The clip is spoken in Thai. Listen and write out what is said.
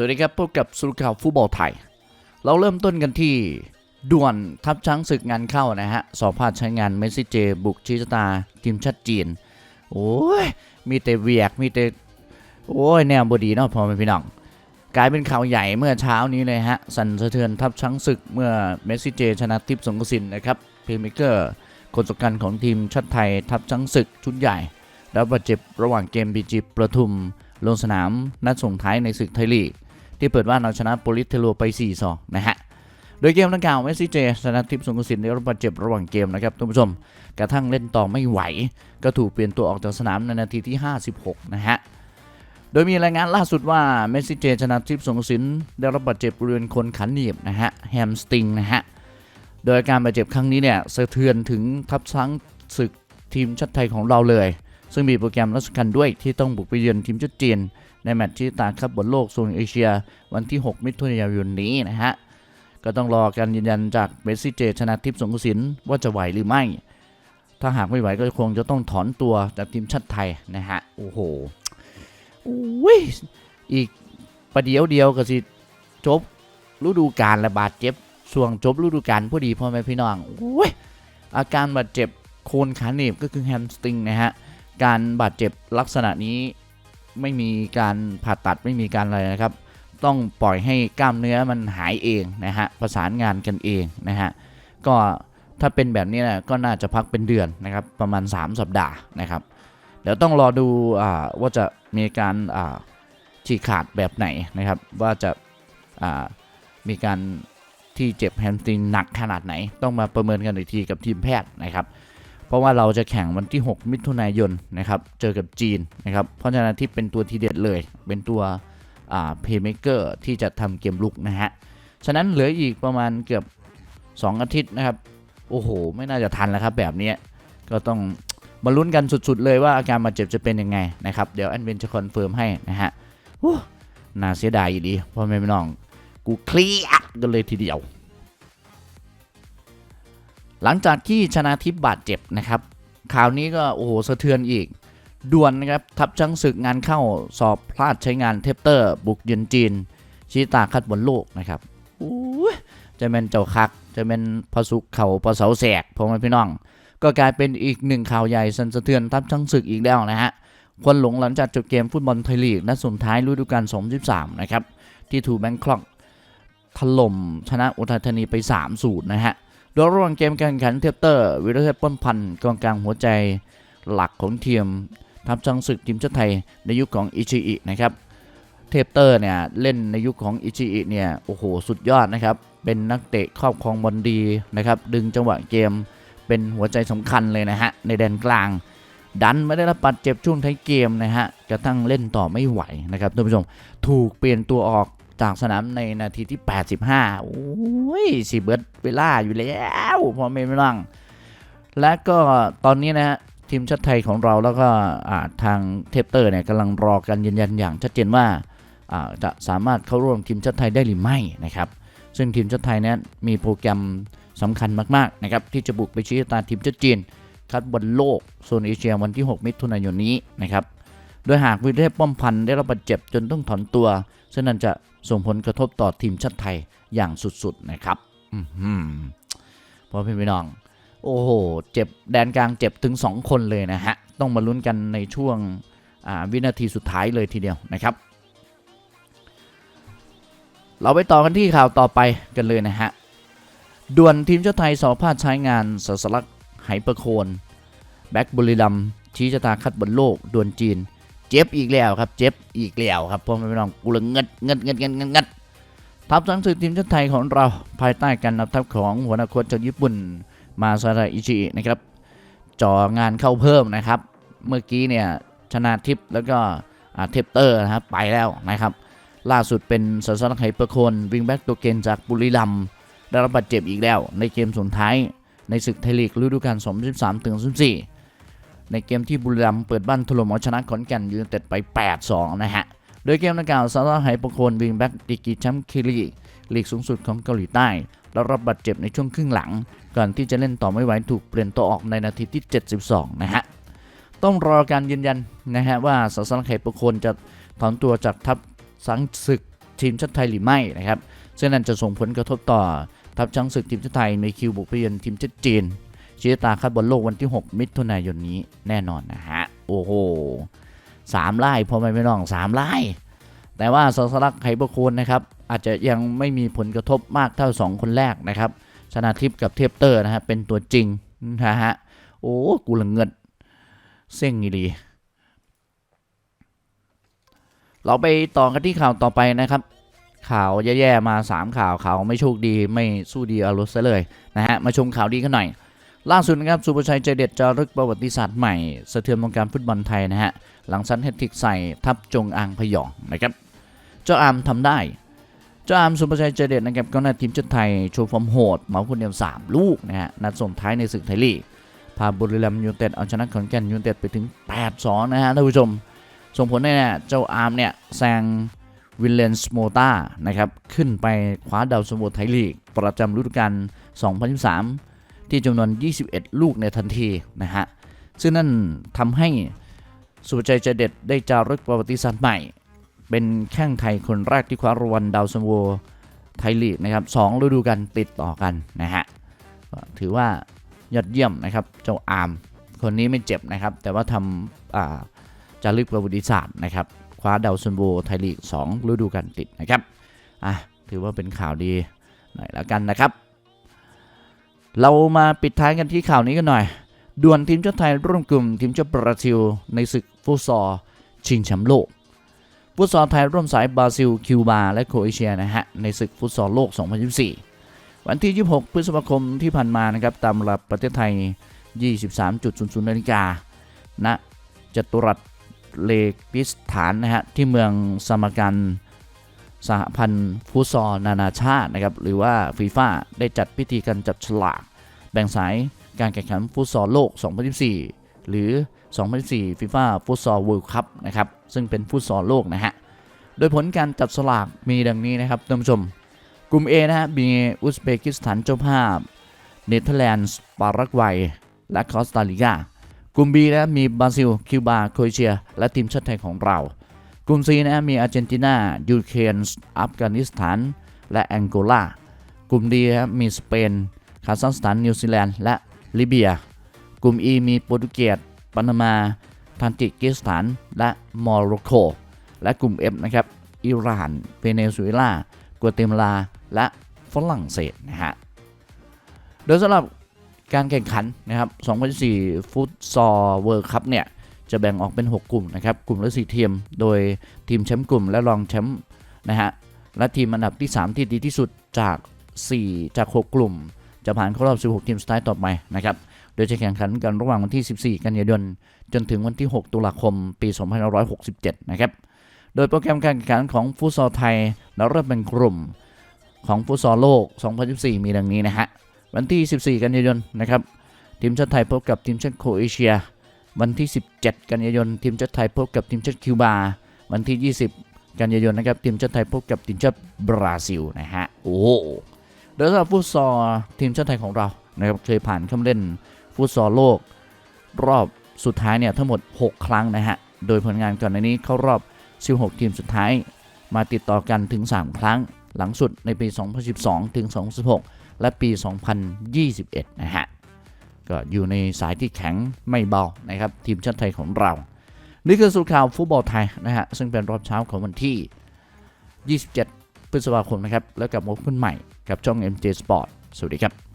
สวัสดีครับพบกับสุรข่าวฟุตบอลไทย เราเริ่มต้นกันที่ด่วนทัพช้างศึกงานเข้านะฮะสอบพาดใช้งานเมสซิเจ บุกชิชะตาทีมชาติจีน โอ้ย มีแต่เวียกมีแต่โอ้ยแนวบดีเนาะพอเป็นพี่น้อง กลายเป็นข่าวใหญ่เมื่อเช้านี้เลยฮะ สั่นสะเทือนทัพช้างศึกเมื่อเมสซิเจ ชนะทิพย์สงกสินนะครับเพลย์เมเกอร์คนสำคัญของทีมชาติไทยทัพช้างศึกชุดใหญ่ แล้วบาดเจ็บระหว่างเกมบีจีประทุมลงสนามนัดส่งท้ายในศึกไทยลีก ที่เปิดว่านเอาชนะโปลิสเทโลไป4-2นะฮะโดยเกมดังกล่าวเมสซี่เจชนะทิพย์สงกสินได้รับบาดเจ็บระหว่างเกมนะครับท่านผู้ชม กระทั่งเล่นต่อไม่ไหว ก็ถูกเปลี่ยนตัวออกจากสนามในนาทีที่ 56 นะฮะ โดยมีรายงานล่าสุดว่าเมสซี่เจชนะทิพย์สงกสินได้รับบาดเจ็บบริเวณคนขันหนีบนะฮะแฮมสติงนะฮะ โดยอาการบาดเจ็บครั้งนี้เนี่ยสะเทือนถึงทัพช้างศึกทีมชาติไทยของเราเลย ซึ่งมีโปรแกรมรัชกันด้วยที่ต้องบุกไปเยือนทีมชาติจีน ในแมตช์ที่ตาคัพบนโลกโซนเอเชีย วันที่ 6 มิถุนายนนี้นะฮะ ก็ต้องรอการยืนยันจากเมสซี่เจชนะทิพย์สงกสินว่าจะไหวหรือไม่ ถ้าหากไม่ไหวก็คงจะต้องถอนตัวจากทีมชาติไทยนะฮะ โอ้โหอุ้ยอีกประเดี๋ยวเดียวก็สิจบฤดูกาลระบาดเจ็บช่วงจบฤดูกาลพอดีพ่อแม่พี่น้องโอ้ยอาการบาดเจ็บโคนขาหนีบก็คือแฮมสตริงนะฮะ การบาดเจ็บลักษณะนี้ ไม่มีการผ่าตัดไม่มีการอะไรนะครับ ต้องปล่อยให้กล้ามเนื้อมันหายเองนะฮะประสานงานกันเองนะฮะก็ถ้าเป็นแบบนี้นะก็น่าจะพักเป็นเดือนนะครับประมาณ 3 สัปดาห์นะครับ เดี๋ยวต้องรอดูอว่าจะมีการฉีกขาดแบบไหนนะครับ ว่าจะามีการที่เจ็บแฮมสตริงหนักขนาดไหน ต้องมาประเมินกันอีกทีกับทีมแพทย์นะครับ เพราะว่าเราจะแข่งวันที่ 6 มิถุนายนนะครับเจอกับจีนนะครับเพราะฉะนั้นที่เป็นตัวทีเด็ดเลย เป็นตัวอ่าเพย์เมเกอร์ที่จะทำเกมลุกนะฮะฉะนั้นเหลืออีกประมาณเกือบ 2 อาทิตย์นะครับ โอ้โห ไม่น่าจะทันแล้วครับแบบนี้ก็ต้องมาลุ้นกันสุดๆ เลยว่าอาการบาดเจ็บจะเป็นยังไงนะครับ เดี๋ยวแอนเวนจะคอนเฟิร์มให้นะฮะโอ้น่าเสียดายอยู่ดีพ่อแม่พี่น้อง กูเครียดกันเลยทีเดียว หลังจากที่ชนะทิพย์บาดเจ็บนะครับข่าวนี้ก็โอ้โหสะเทือนอีกด่วนนะครับทัพช้างศึกงานเข้าสอบพลาดใช้งานเทปเตอร์ บุกเยือนจีน ชี้ตาคัดบนโลกนะครับจะเป็นเจ้าคัก จะเป็นพสุขเขาพเสาแสกพ่อแม่พี่น้อง ก็กลายเป็นอีกหนึ่งข่าวใหญ่สันสะเทือนทัพช้างศึกอีกแล้วนะฮะคนหลงหลังจากจบเกมฟุตบอลไทยลีกนัดสุดท้ายฤดูกาล2013นะครับที่ถูกแบงคอกถล่มชนะอุทัยธานีไป 3-0 นะฮะ ดยระหว่างเกมการแข่งขันเทปเตอร์วิรเทพป้นพันธ์กองกลางหัวใจหลักของทีมทัพช้างศึกทีมชาติไทยในยุคของอิชิอินะครับเทปเตอร์เนี่ยเล่นในยุคของอิชิอิเนี่ยโอ้โหสุดยอดนะครับเป็นนักเตะครอบครองบอลดีนะครับดึงจังหวะเกมเป็นหัวใจสำคัญเลยนะฮะในแดนกลาง ดันไม่ได้รับบาดเจ็บช่วงท้ายเกมนะฮะกระทั่งเล่นต่อไม่ไหวนะครับท่านผู้ชมถูกเปลี่ยนตัวออก จากสนามในนาทีที่ 85 โอ้ยสิเบิร์ดเวลาอยู่แล้วพอไม่ไม่ร่างและก็ตอนนี้นะฮะทีมชาติไทยของเราแล้วก็ทางเทปเตอร์เนี่ยกำลังรอการยืนยันอย่างชัดเจนว่าจะสามารถเข้าร่วมทีมชาติไทยได้หรือไม่นะครับ ซึ่งทีมชาติไทยนั้นมีโปรแกรมสำคัญมากๆนะครับที่จะบุกไปชี้ชะตาทีมชาติจีนคัดบอลโลกโซนเอเชียวันที่ 6 มิถุนายนนี้นะครับ โดยหากวิเทพป้อมพันธ์ได้รับบาดเจ็บจนต้องถอนตัว ซึ่งนั่นจะส่งผลกระทบต่อทีมชาติไทยอย่างสุดๆนะครับอือหือพอพี่น้อง โอ้โห เจ็บแดนกลางเจ็บถึง 2 คนเลยนะฮะ ต้องมาลุ้นกันในช่วงวินาทีสุดท้ายเลยทีเดียวนะครับ เราไปต่อกันที่ข่าวต่อไปกันเลยนะฮะด่วนทีมชาติไทยสอบพลาดใช้งานสสลักไหประโคน แบ็กบุรีรัมชี้ชะตาคัดบอลโลกดวลจีน เจ็บอีกแล้วครับ เจ็บอีกแล้วครับพ่อแม่พี่น้องกูเลยเงิดเงิดเงิดเงิดเงิดเงิดทัพช้างศึกทีมชาติไทยของเราภายใต้การนำทัพของหัวหน้าโค้ชจากญี่ปุ่นมาซาดาอิชินะครับจ่องานเข้าเพิ่มนะครับ เมื่อกี้เนี่ยชนะทิพย์แล้วก็อ่าเทปเตอร์นะครับไปแล้วนะครับ ล่าสุดเป็นสัสนักไฮเปอร์โคนวิงแบ็กตัวเกนจากบุรีรัมได้รับบาดเจ็บอีกแล้ว ในเกมสุดท้ายในศึกไทยลีกฤดูกาล 2013ถึง2014 ในเกมที่บุรีรัมย์เปิดบ้านถล่มเอาชนะขอนแก่นยูไนเต็ดไป 8-2 นะฮะ โดยเกมดังกล่าวซาร่าไฮปโคนวิงแบ็กดีกรีแชมป์คิรีลีกสูงสุดของเกาหลีใต้แล้วรับบาดเจ็บในช่วงครึ่งหลัง ก่อนที่จะเล่นต่อไม่ไหวถูกเปลี่ยนตัวออกในนาทีที่ 72 นะฮะ ต้องรอการยืนยันนะฮะว่าซาร่าไฮปโคนจะถอนตัวจากทัพสังศึกทีมชาติไทยหรือไม่นะครับซึ่งนั่นจะส่งผลกระทบต่อทัพช้างศึกทีมชาติไทยในคิวบุกไปเยือนทีมชาติจีน ชีตาคัดบอลโลกวันที่ 6 มิถุนายนนี้แน่นอนนะฮะ โอ้โหสามไล่พอไม่ไม่น้องสามไล่แต่ว่าสสลักไข่บคูณนะครับอาจจะยังไม่มีผลกระทบมากเท่า 2 คนแรกนะครับชนาทิพย์กับเทพเตอร์นะฮะเป็นตัวจริงนะฮะโอ้กูละเงินเส้งดีเราไปต่อกันที่ข่าวต่อไปนะครับ ข่าวแย่ๆมา 3 ข่าวข่าวไม่โชคดีไม่สู้ดีเอารถซะเลยนะฮะมาชมข่าวดีกันหน่อย ล่าสุดนะครับสุภชัยใจเด็ดจะรึกประวัติศาสตร์ใหม่สะเทือนวงการฟุตบอลไทยนะฮะหลังซันเฮติกใส่ทับจงอางพยองนะครับเจ้าอามทำได้ เจ้าอามสุภชัยใจเด็ดนะครับก็นาทีมชาติไทยโชว์ฟอร์มโหดเหมาคนเดียว3 ลูกนะฮะนัดส่งท้ายในศึกไทยลีกพาบุรีรัมย์ยูเต็ดเอาชนะขอนแก่นยูเต็ดไปถึง 8-2 นะฮะท่านผู้ชม ส่งผลให้เนี่ยเจ้าอาร์มเนี่ยแซงวิลเลนสโมตานะครับขึ้นไปคว้าดาวซันโวไทยลีก ประจำฤดูกาล2023 ที่จำนวน 21 ลูกในทันทีนะฮะ ซึ่งนั่นทำให้สุภชัยใจเด็ดได้จารึกประวัติศาสตร์ใหม่ เป็นแข้งไทยคนแรกที่คว้ารางวัลดาวซันโวไทยลีกนะครับสองฤดูกาลติดต่อกันนะฮะถือว่ายอดเยี่ยมนะครับเจ้าอาร์มคนนี้ไม่เจ็บนะครับ แต่ว่าทำอ่าจารึกประวัติศาสตร์นะครับคว้าดาวซันโบไทยลีก2ฤดูกาลติดนะครับอะถือว่าเป็นข่าวดีหน่อยแล้วกันนะครับ เรามาปิดท้ายกันที่ข่าวนี้กันหน่อยด่วนทีมชาติไทยร่วมกลุ่มทีมชาติบราซิล ในศึกฟุตซอลชิงแชมป์โลกฟุตซอลไทยร่วมสายบราซิล คิวบา และโครเอเชียนะฮะในศึกฟุตซอลโลก 2024 วันที่ 26 พฤษภาคมที่ผ่านมานะครับตามเวลาประเทศไทย 23.00นาฬิกาณจตุรัสเลกิสถานนะฮะที่เมืองสมการสหพันธ์ฟุตซอลนานาชาตินะครับหรือว่าฟีฟ่าได้จัดพิธีการจับฉลาก แบ่งสายการแข่งขันฟุตซอลโลก 2024 หรือ 2024ฟีฟ่าฟุตซอลเวิลด์คัพนะครับ ซึ่งเป็นฟุตซอลโลกนะฮะ โดยผลการจับฉลากมีดังนี้นะครับท่านผู้ชม กลุ่ม A นะฮะ มีอุซเบกิสถานเจ้าภาพ เนเธอร์แลนด์ ปารากวัย และคอสตาริกา กลุ่ม B นะมีบราซิล คิวบา โครเอเชีย และทีมชาติไทยของเรา กลุ่ม C นะมีอาร์เจนตินา ยูเครน อัฟกานิสถาน และแองโกลา กลุ่ม D นะมีสเปน คาซัคสถานนิวซีแลนด์และลิเบีย กลุ่ม E มีโปรตุเกสปานามาทันติกิสถาน และโมร็อกโก และกลุ่ม F นะครับอิหร่านเวเนซุเอลากัวเตมาลา และฝรั่งเศสนะฮะโดยสำหรับการแข่งขันนะครับ2024ฟุตซอลเวิร์คัพเนี่ย จะแบ่งออกเป็น 6 กลุ่มนะครับ กลุ่มละ4ทีม โดยทีมแชมป์กลุ่มและรองแชมป์นะฮะ และทีมอันดับที่ 3 ที่ดีที่สุดจาก 4 จาก 6 กลุ่ม จะผ่านเข้ารอบ 16 ทีมสุดท้ายต่อไปนะครับ โดยจะแข่งขันกันระหว่างวันที่ 14 กันยายน จนถึงวันที่ 6 ตุลาคม ปี 2567 นะครับ โดยโปรแกรมการแข่งขันของฟุตซอลไทยแล้วเริ่มเป็นกลุ่มของฟุตซอลโลก 2024 มีดังนี้นะฮะ วันที่ 14 กันยายนนะครับ ทีมชาติไทยพบกับทีมชาติโครเอเชีย วันที่ 17 กันยายน ทีมชาติไทยพบกับทีมชาติคิวบา วันที่ 20 กันยายนนะครับ ทีมชาติไทยพบกับทีมชาติบราซิลนะฮะ โอ้ โดยสำหรับฟุตซอลทีมชาติไทยของเรานะครับเคยผ่านเข้ามาเล่นฟุตซอลโลก รอบสุดท้ายเนี่ยทั้งหมด 6 ครั้งนะฮะ โดยผลงานก่อนในนี้เข้ารอบ 16 ทีมสุดท้าย มาติดต่อกันถึง 3 ครั้ง หลังสุดในปี 2012 ถึง 2016 และปี 2021 นะฮะ ก็อยู่ในสายที่แข็งไม่เบานะครับทีมชาติไทยของเรา นี่คือสุดข่าวฟุตบอลไทยนะฮะซึ่งเป็นรอบเช้าของวันที่ 27 พฤษภาคมนะครับแล้วกลับมาพบกันใหม่ กับช่อง MJ Sport สวัสดีครับ